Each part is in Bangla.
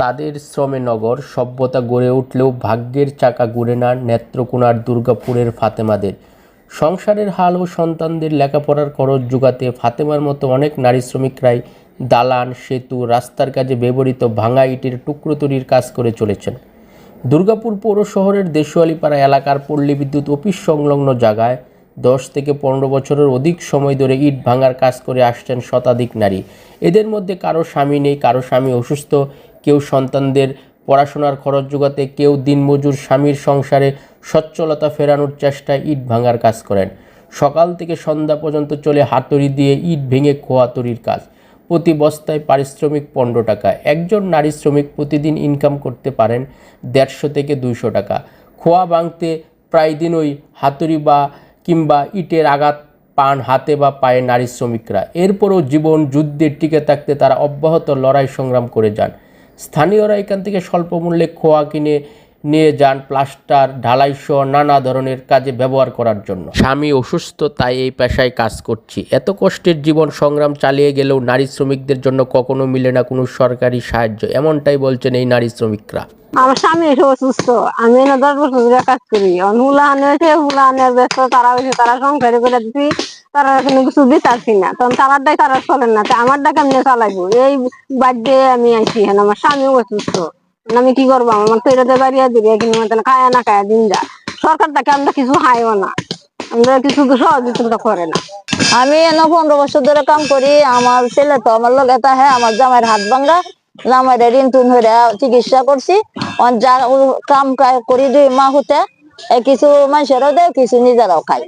তাদের শ্রমে নগর সভ্যতা গড়ে উঠলেও ভাগ্যের চাকা ঘুরে না নেত্রকোনার দুর্গাপুরের ফাতেমাদের। সংসারের হাল ও সন্তানদের লেখাপড়ার খরচ যোগাতে ফাতেমার মতো অনেক নারী শ্রমিকরাই দালান, সেতু, রাস্তার কাজে ব্যবহৃত ভাঙা ইটের টুকরো তৈরির কাজ করে চলেছেন। দুর্গাপুর পৌর শহরের দেশোয়ালিপাড়া এলাকার পল্লী বিদ্যুৎ অফিস সংলগ্ন জায়গায় দশ থেকে পনেরো বছরের অধিক সময় ধরে ইট ভাঙার কাজ করে আসছেন শতাধিক নারী। এদের মধ্যে কারও স্বামী নেই, কারও স্বামী অসুস্থ কেউ সন্তানদের পড়াশোনার খরচ যোগাতে কেউ দিনমজুর স্বামীর সংসারে সচ্ছলতা ফেরানোর চেষ্টায় ইট ভাঙার কাজ করেন। সকাল থেকে সন্ধ্যা পর্যন্ত চলে হাতুড়ি দিয়ে ইট ভেঙে খোয়া তৈরির কাজ। প্রতি বস্তায় পারিশ্রমিক পনেরো টাকা। একজন নারী শ্রমিক প্রতিদিন ইনকাম করতে পারেন দেড়শো থেকে দুইশো টাকা। খোয়া ভাঙতে প্রায় দিনই হাতুড়ি বা কিংবা ইটের আঘাত পান হাতে বা পায়ে নারী শ্রমিকরা। এরপরও জীবন যুদ্ধে টিকে থাকতে তারা অব্যাহত লড়াই সংগ্রাম করে যান। স্থানীয়রা এখান থেকে স্বল্প মূল্যে খোয়া কিনে নিয়ে যান প্লাস্টার ঢালাই সহ নানা ধরনের কাজে ব্যবহার করার জন্য। স্বামী অসুস্থ তাই এই পেশায় কাজ করছি। এত কষ্টের জীবন সংগ্রাম চালিয়ে গেলেও নারী শ্রমিকদের জন্য কখনো মিলে না কোনো সরকারি সাহায্য। এমনটাই বলছেন এই নারী শ্রমিকরা। আমার স্বামী এসে অসুস্থ। আমি এনে দশ বছর ধরে কাজ করি। হুলা আনে হুলা আনে ব্যস্ত তারা এসে তারা সংসারে করে দিচ্ছি তারা এখানে কিছু দিতারছি না। তখন তারার ডাই তারা চলেন না। তা আমার ডাকে আমি চালাইবো? এই বার্থডে আমি আইছি হ্যাঁ আমার স্বামীও অসুস্থ। আমি কি করব? আমার তো এটা বাড়িয়ে দিবি। এখানে মতন খায় না খায় দিন যা। সরকার তাকে আমরা কিছু খাইও না? আমরা কিছু সহযোগিতা করে না। আমি এনে পনেরো বছর ধরে কাম করি। আমার ছেলে তো আমার লোক এটা হ্যাঁ আমার জামাইয়ের হাত ভাঙ্গা। জামাইয়ের ঋণ তুন ধরে চিকিৎসা করছি। যা কাম করি দুই মা হতে কিছু মানুষেরও দেয়, কিছু নিজেরাও খাই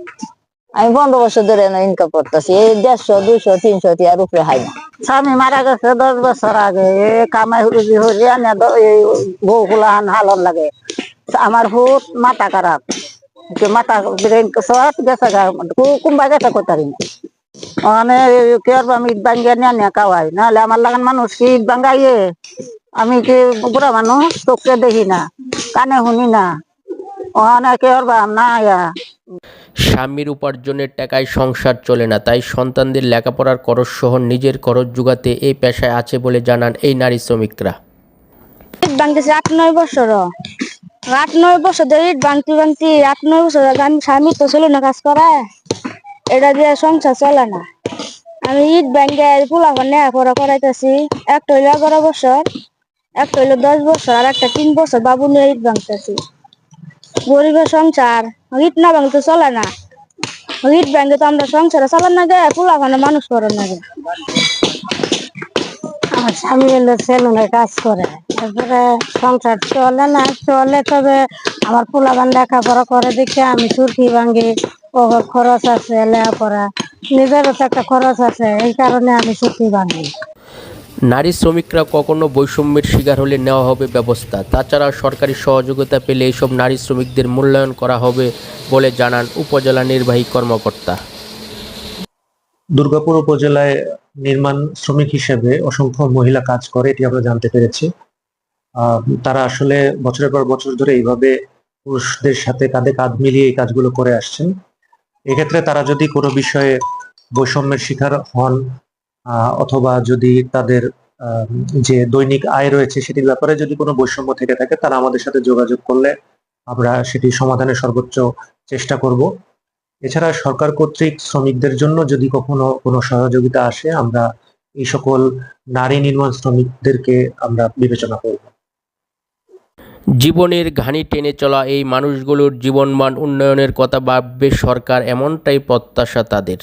আমি পনেরো বছর ধরে ইনকাম করতেছি, এই দেড়শো, দুইশো, তিনশো টিয়ার উপরে হাই না। স্বামী মারা গেছে দশ বছর আগে, এ কামাই হুড়ি হরি আনে দ- এই বউ গুলাহান হালন লাগে। আমার ভূত মাথা খারাপ। মাথা ব্রেন সব গেছে কুম্বা গেছে কোথারি না মানে কি আর আমি ইট ভাঙ্গিয়ে নিয়ে নিয়ে খাওয়াই নাহলে আমার লাগান মানুষ কি ইট ভাঙ্গাইয়ে? আমি কি বুড়া মানুষ? চোখে দেখি না, কানে শুনি না। ওখানে কি আর না স্বামীর উপার্জনের টাকায় সংসার চলে না, তাই সন্তানদের লেখাপড়ার খরচ সহ নিজের খরচ যোগাতে এই পেশায় আছে বলে জানান এই নারী শ্রমিকরা। ভাঙতেছে আট নয় বছর। আট নয় বছর ধরে ইট ভাঙতে ভাঙতে আট নয় বছর স্বামী তো ছিল না কাজ করা। এটা দিয়ে সংসার চলে না। আমি ইট ভাঙ্গে পোলা নেয়া পড়া করাইতেছি। একটা হইল এগারো বছর, একটা হইল দশ বছর, আর একটা তিন বছর বাবু নিয়ে ইট ভাঙতেছি গরিবের সংসার। ইট না ভাঙতে চলে না। ইট ভাঙ্গে তো আমরা সংসারে চালান না গে, পোলা মানুষ করার না গে। আমার স্বামী হলো সেলুনে কাজ করে। তারপরে সংসার চলে না, চলে তবে আমার পোলাবান লেখাপড়া করে দেখে আমি সুরকি ভাঙ্গি ও খরচ আছে, লেখাপড়া। নিজেরও তো একটা খরচ আছে, এই কারণে আমি সুরকি ভাঙ্গি নারী শ্রমিকরা কখনো বৈষম্যের শিকার হলে নেওয়া হবে ব্যবস্থা। তাছাড়া সরকারি সহযোগিতা পেলে এইসব নারী শ্রমিকদের মূল্যায়ন করা হবে বলে জানান উপজেলা নির্বাহী কর্মকর্তা। দুর্গাপুর উপজেলায় নির্মাণ শ্রমিক হিসেবে অসংখ্য মহিলা কাজ করে, এটি আমরা জানতে পেরেছি। তারা আসলে বছরের পর বছর ধরে এইভাবে পুরুষদের সাথে কাঁধে কাঁধ মিলিয়ে এই কাজগুলো করে আসছেন। এক্ষেত্রে তারা যদি কোনো বিষয়ে বৈষম্যের শিকার হন অথবা যদি তাদের যে দৈনিক আয় রয়েছে সেটির ব্যাপারে যদি কোনো বৈষম্য থেকে থাকে, তারা আমাদের সাথে যোগাযোগ করলে আমরা সেটি সমাধানের সর্বোচ্চ চেষ্টা করব। এছাড়া সরকার কর্তৃক শ্রমিকদের জন্য যদি কখনো কোনো সহযোগিতা আসে, আমরা এই সকল নারী নির্মাণ শ্রমিকদেরকে আমরা বিবেচনা করব। জীবনের ঘানি টেনে চলা এই মানুষগুলোর জীবনমান উন্নয়নের কথা ভাববে সরকার, এমনটাই প্রত্যাশা তাদের।